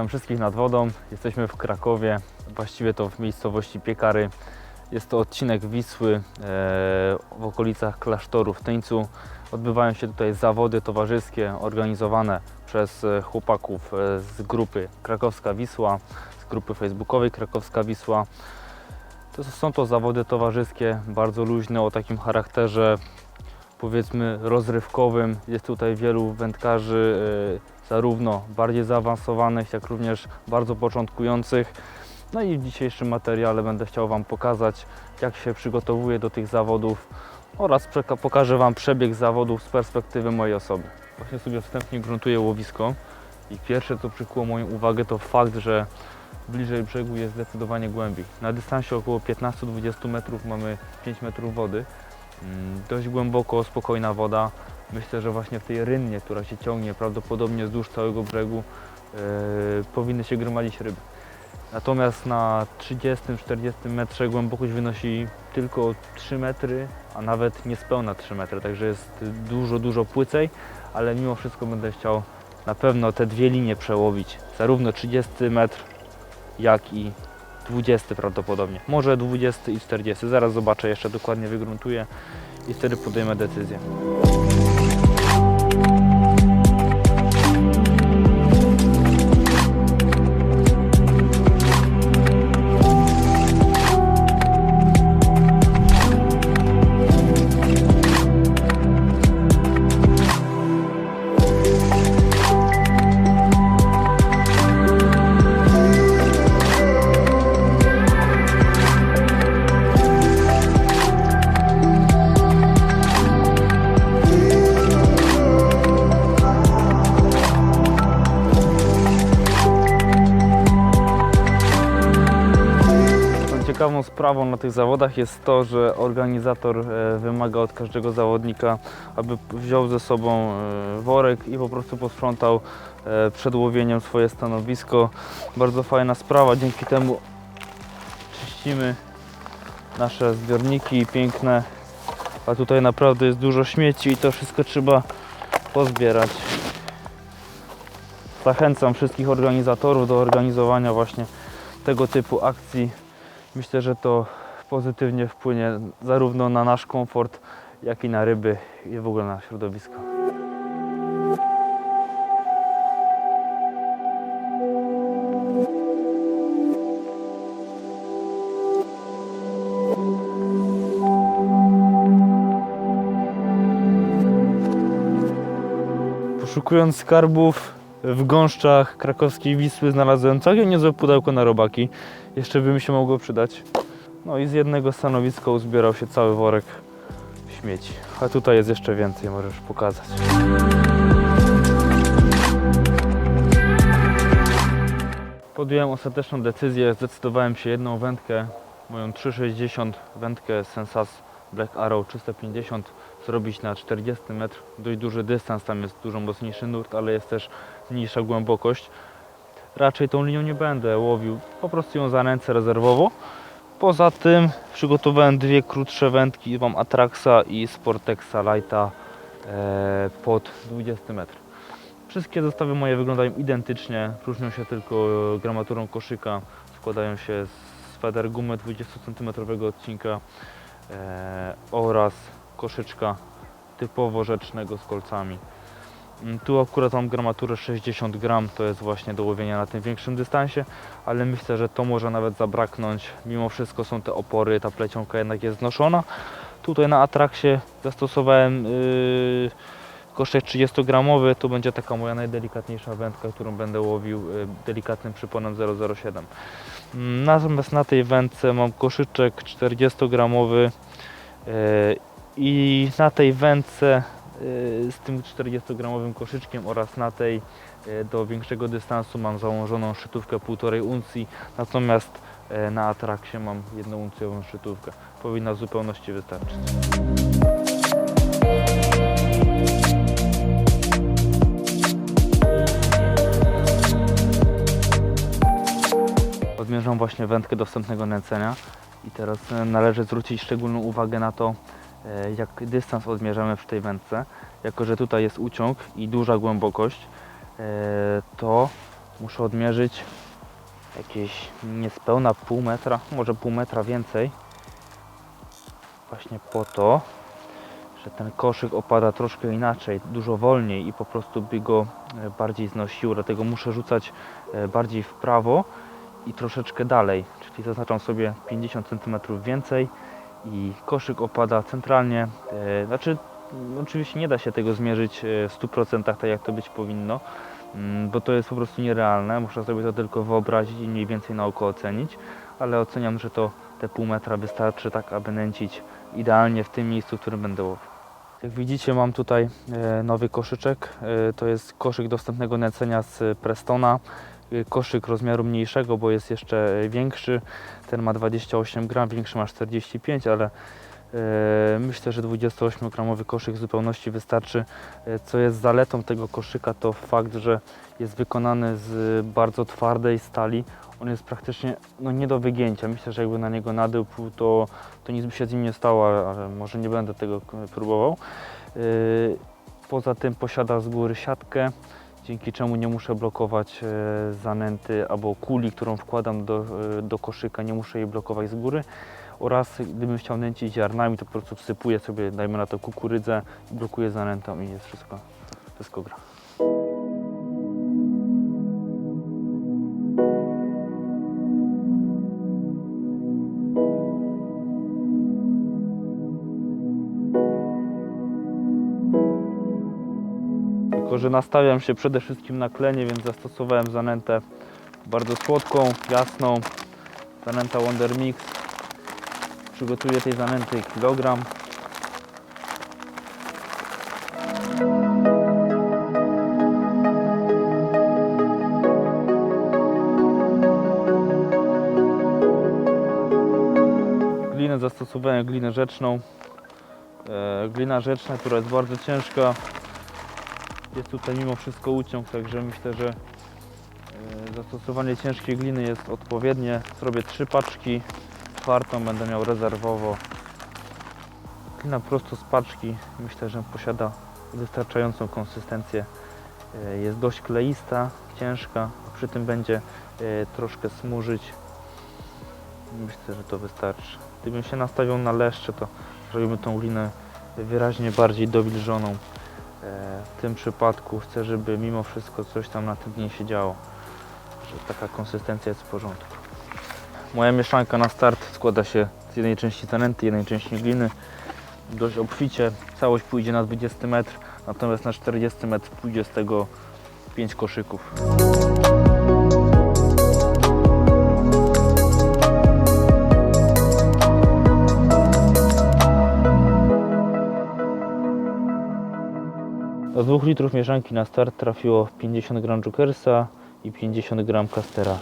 Witam wszystkich nad wodą. Jesteśmy w Krakowie, właściwie to w miejscowości Piekary. Jest to odcinek Wisły e, w okolicach klasztoru w Tyńcu. Odbywają się tutaj zawody towarzyskie organizowane przez e, chłopaków e, z grupy Krakowska Wisła, z grupy facebookowej Krakowska Wisła. To są to zawody towarzyskie, bardzo luźne, o takim charakterze powiedzmy rozrywkowym. Jest tutaj wielu wędkarzy, zarówno bardziej zaawansowanych, jak również bardzo początkujących. No i w dzisiejszym materiale będę chciał Wam pokazać, jak się przygotowuję do tych zawodów oraz pokażę Wam przebieg zawodów z perspektywy mojej osoby. Właśnie sobie wstępnie gruntuję łowisko i pierwsze, co przykuło moją uwagę, to fakt, że bliżej brzegu jest zdecydowanie głębiej. Na dystansie około 15-20 metrów mamy 5 metrów wody. Mm, Dość głęboko, spokojna woda. Myślę, że właśnie w tej rynnie, która się ciągnie prawdopodobnie wzdłuż całego brzegu, e, powinny się gromadzić ryby. Natomiast na 30-40 metrze głębokość wynosi tylko 3 metry, a nawet niespełna 3 metry, także jest dużo, dużo płycej, ale mimo wszystko będę chciał na pewno te dwie linie przełowić, zarówno 30 metr, jak i 20 prawdopodobnie, może 20 i 40, zaraz zobaczę, jeszcze dokładnie wygruntuję i wtedy podejmę decyzję. Sprawą na tych zawodach jest to, że organizator e, wymaga od każdego zawodnika, aby wziął ze sobą e, worek i po prostu posprzątał e, przed łowieniem swoje stanowisko. Bardzo fajna sprawa, dzięki temu czyścimy nasze zbiorniki piękne, a tutaj naprawdę jest dużo śmieci i to wszystko trzeba pozbierać. Zachęcam wszystkich organizatorów do organizowania właśnie tego typu akcji. Myślę, że to pozytywnie wpłynie zarówno na nasz komfort, jak i na ryby i w ogóle na środowisko. Poszukując skarbów w gąszczach krakowskiej Wisły znalazłem całkiem niezłe pudełko na robaki. Jeszcze by mi się mogło przydać. No i z jednego stanowiska uzbierał się cały worek śmieci. A tutaj jest jeszcze więcej, możesz pokazać. Podjąłem ostateczną decyzję, zdecydowałem się jedną wędkę, moją 360 wędkę Sensas Black Arrow 350 zrobić na 40 metr. Dość duży dystans, tam jest dużo mocniejszy nurt, ale jest też mniejsza głębokość. Raczej tą linią nie będę łowił, po prostu ją zanęcę rezerwowo. Poza tym przygotowałem dwie krótsze wędki, mam Atraxa i Sportexa Lighta e, pod 20 metr. Wszystkie zestawy moje wyglądają identycznie, różnią się tylko gramaturą koszyka, składają się z feder gumy 20 cm odcinka e, oraz koszyczka typowo rzecznego z kolcami. Mm, Tu akurat mam gramaturę 60 gram, to jest właśnie do łowienia na tym większym dystansie, ale myślę, że to może nawet zabraknąć. Mimo wszystko są te opory, ta plecionka jednak jest znoszona. Tutaj na Atraksie zastosowałem yy, koszek 30 gramowy, to będzie taka moja najdelikatniejsza wędka, którą będę łowił yy, delikatnym przyponem 007. Mm, Natomiast na tej wędce mam koszyczek 40 gramowy yy, i na tej wędce z tym 40-gramowym koszyczkiem oraz na tej y, do większego dystansu mam założoną szytówkę 1,5 uncji, natomiast y, na Atraksie mam jedną uncjową szytówkę. Powinna w zupełności wystarczyć. Odmierzam właśnie wędkę do wstępnego nęcenia i teraz e, należy zwrócić szczególną uwagę na to, e, jak dystans odmierzamy przy tej wędce. Jako, że tutaj jest uciąg i duża głębokość, e, to Muszę odmierzyć jakieś niespełna pół metra, może pół metra więcej. Właśnie po to, że ten koszyk opada troszkę inaczej, dużo wolniej i po prostu by go e, bardziej znosiło. Dlatego muszę rzucać e, bardziej w prawo i troszeczkę dalej. Czyli zaznaczam sobie 50 cm więcej i koszyk opada centralnie. e, Znaczy, oczywiście nie da się tego zmierzyć e, w 100% tak jak to być powinno, mm, bo to jest po prostu nierealne. Muszę sobie to tylko wyobrazić i mniej więcej na oko ocenić, ale oceniam, że to te pół metra wystarczy tak, aby nęcić idealnie w tym miejscu, w którym będę łowił. Jak widzicie mam tutaj e, nowy koszyczek. To jest koszyk dostępnego nęcenia z Prestona. E, Koszyk rozmiaru mniejszego, bo jest jeszcze większy. Ten ma 28 gram, większy ma 45, ale e, myślę, że 28-gramowy koszyk w zupełności wystarczy. E, Co jest zaletą tego koszyka to fakt, że jest wykonany z bardzo twardej stali. On jest praktycznie no, nie do wygięcia. Myślę, że jakby na niego nadył, to, to nic by się z nim nie stało, ale może nie będę tego e, próbował. Yy, Poza tym posiada z góry siatkę, dzięki czemu nie muszę blokować e, zanęty albo kuli, którą wkładam do, e, do koszyka, nie muszę jej blokować z góry. Oraz gdybym chciał nęcić ziarnami, to po prostu wsypuję sobie, dajmy na to kukurydzę, blokuję zanętą i jest wszystko, wszystko gra. Tylko, że nastawiam się przede wszystkim na klenie, więc zastosowałem zanętę bardzo słodką, jasną. Zanęta Wonder Mix. Przygotuję tej zanęty kilogram. Glinę zastosowałem glinę rzeczną. E, glina rzeczna, która jest bardzo ciężka, jest tutaj mimo wszystko uciąg, także myślę, że e, zastosowanie ciężkiej gliny jest odpowiednie. Zrobię trzy paczki, czwartą będę miał rezerwowo. Glina prosto z paczki, myślę, że posiada wystarczającą konsystencję. E, Jest dość kleista, ciężka, przy tym będzie e, troszkę smużyć. Myślę, że to wystarczy. Gdybym się nastawiał na leszcze, to zrobimy tą glinę wyraźnie bardziej dowilżoną. W tym przypadku chcę, żeby mimo wszystko coś tam na tym dnie się działo, że taka konsystencja jest w porządku. Moja mieszanka na start składa się z jednej części zanęty, jednej części gliny. Dość obficie, całość pójdzie na 20 metr, natomiast na 40 metr pójdzie z tego 5 koszyków. Do 2 litrów mieszanki na start trafiło 50 gram Jokersa i 50 gram Castera.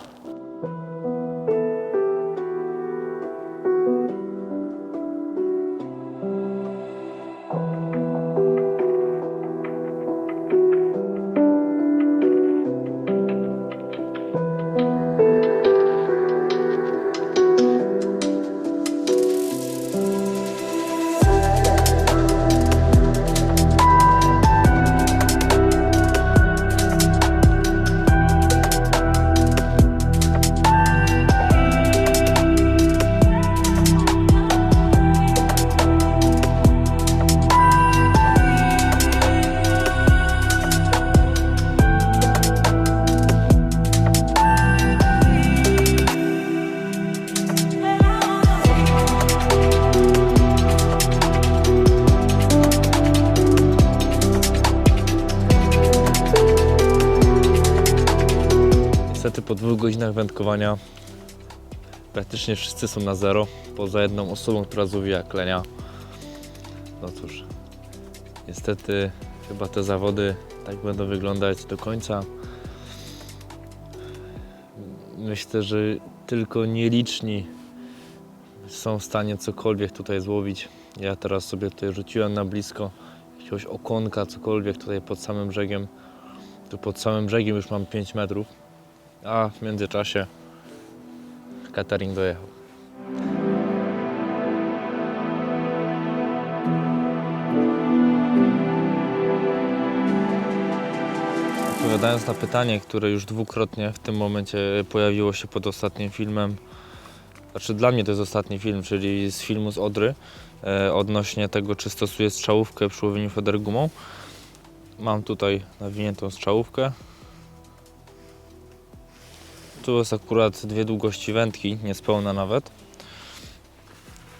Po dwóch godzinach wędkowania praktycznie wszyscy są na zero, poza jedną osobą, która złowiła klenia. No cóż, niestety chyba te zawody tak będą wyglądać do końca. Myślę, że tylko nieliczni są w stanie cokolwiek tutaj złowić. Ja teraz sobie tutaj rzuciłem na blisko jakiegoś okonka, cokolwiek tutaj pod samym brzegiem. Tu pod samym brzegiem już mam 5 metrów. A w międzyczasie catering dojechał. Odpowiadając na pytanie, które już dwukrotnie w tym momencie pojawiło się pod ostatnim filmem, znaczy dla mnie to jest ostatni film, czyli z filmu z Odry, e, odnośnie tego, czy stosuję strzałówkę przy łowieniu federgumą. Mam tutaj nawiniętą strzałówkę. Tu jest akurat dwie długości wędki, niespełna nawet.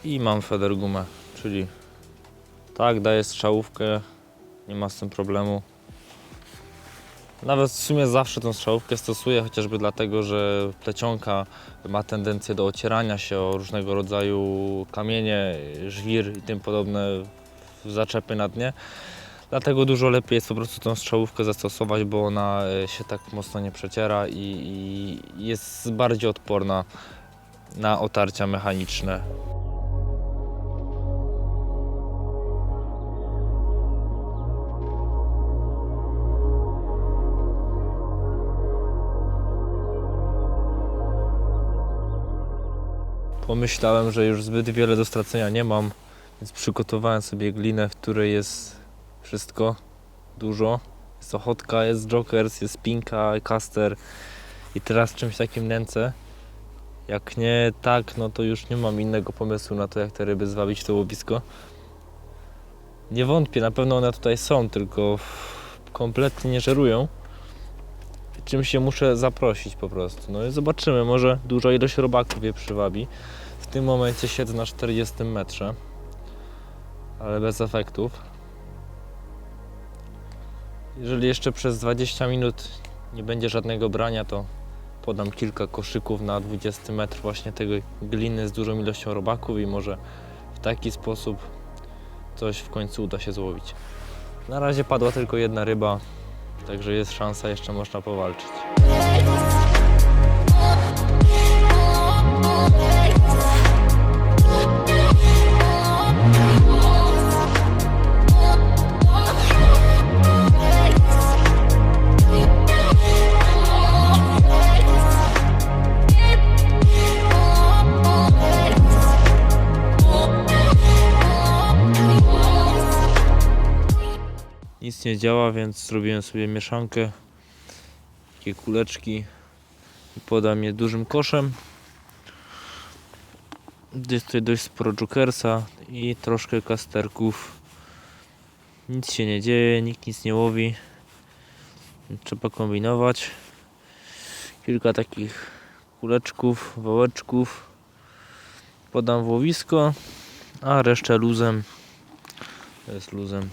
I mam federgumę, czyli tak, daję strzałówkę, nie ma z tym problemu. Nawet w sumie zawsze tą strzałówkę stosuję, chociażby dlatego, że plecionka ma tendencję do ocierania się o różnego rodzaju kamienie, żwir i tym podobne zaczepy na dnie. Dlatego dużo lepiej jest po prostu tą strzałówkę zastosować, bo ona e, się tak mocno nie przeciera i, i jest bardziej odporna na otarcia mechaniczne. Pomyślałem, że już zbyt wiele do stracenia nie mam, więc przygotowałem sobie glinę, w której jest wszystko, dużo. Jest ochotka, jest jokers, jest pinka, caster i teraz czymś takim nęcę. Jak nie tak, no to już nie mam innego pomysłu na to, jak te ryby zwabić w to łowisko. Nie wątpię, na pewno one tutaj są, tylko kompletnie nie żerują. Czymś się muszę zaprosić po prostu. No i zobaczymy, może duża ilość robaków je przywabi. W tym momencie siedzę na 40 metrze, ale bez efektów. Jeżeli jeszcze przez 20 minut nie będzie żadnego brania, to podam kilka koszyków na 20 metr właśnie tego gliny z dużą ilością robaków i może w taki sposób coś w końcu uda się złowić. Na razie padła tylko jedna ryba, także jest szansa, jeszcze można powalczyć. Działa, więc zrobiłem sobie mieszankę. Takie kuleczki. I podam je dużym koszem. Jest tutaj dość sporo jokersa i troszkę kasterków. Nic się nie dzieje, nikt nic nie łowi. Trzeba kombinować. Kilka takich kuleczków, wałeczków. Podam w łowisko, a resztę luzem. To jest luzem.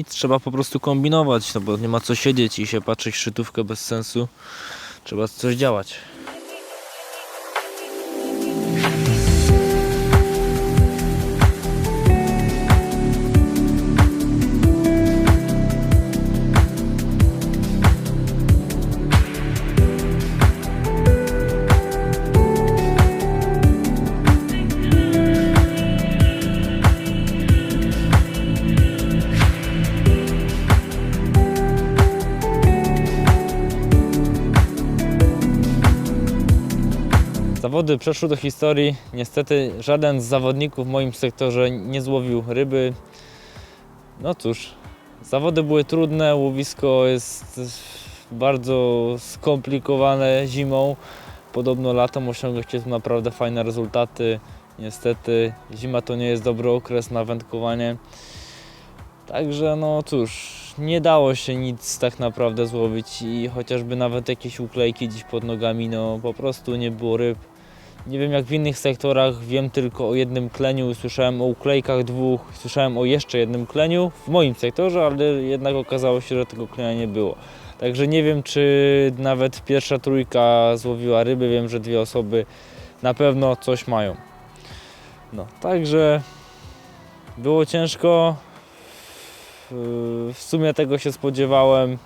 I trzeba po prostu kombinować, no bo nie ma co siedzieć i się patrzeć w szczytówkę bez sensu. Trzeba coś działać. Zawody przeszły do historii. Niestety żaden z zawodników w moim sektorze nie złowił ryby. No cóż, zawody były trudne, łowisko jest bardzo skomplikowane zimą. Podobno latem osiąga się tu naprawdę fajne rezultaty. Niestety zima to nie jest dobry okres na wędkowanie. Także no cóż, nie dało się nic tak naprawdę złowić i chociażby nawet jakieś uklejki gdzieś pod nogami, no po prostu nie było ryb. Nie wiem jak w innych sektorach, wiem tylko o jednym kleniu, słyszałem o uklejkach dwóch, słyszałem o jeszcze jednym kleniu w moim sektorze, ale jednak okazało się, że tego klenia nie było. Także nie wiem czy nawet pierwsza trójka złowiła ryby, wiem, że dwie osoby na pewno coś mają. No, także było ciężko, W sumie tego się spodziewałem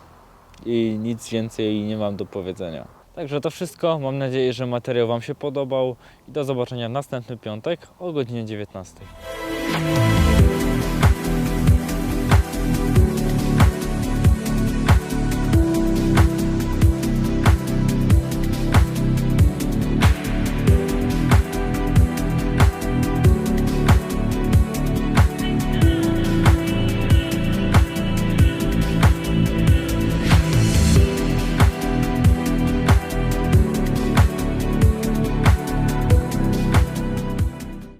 i nic więcej nie mam do powiedzenia. Także to wszystko. Mam nadzieję, że materiał Wam się podobał i do zobaczenia w następny piątek o godzinie 19.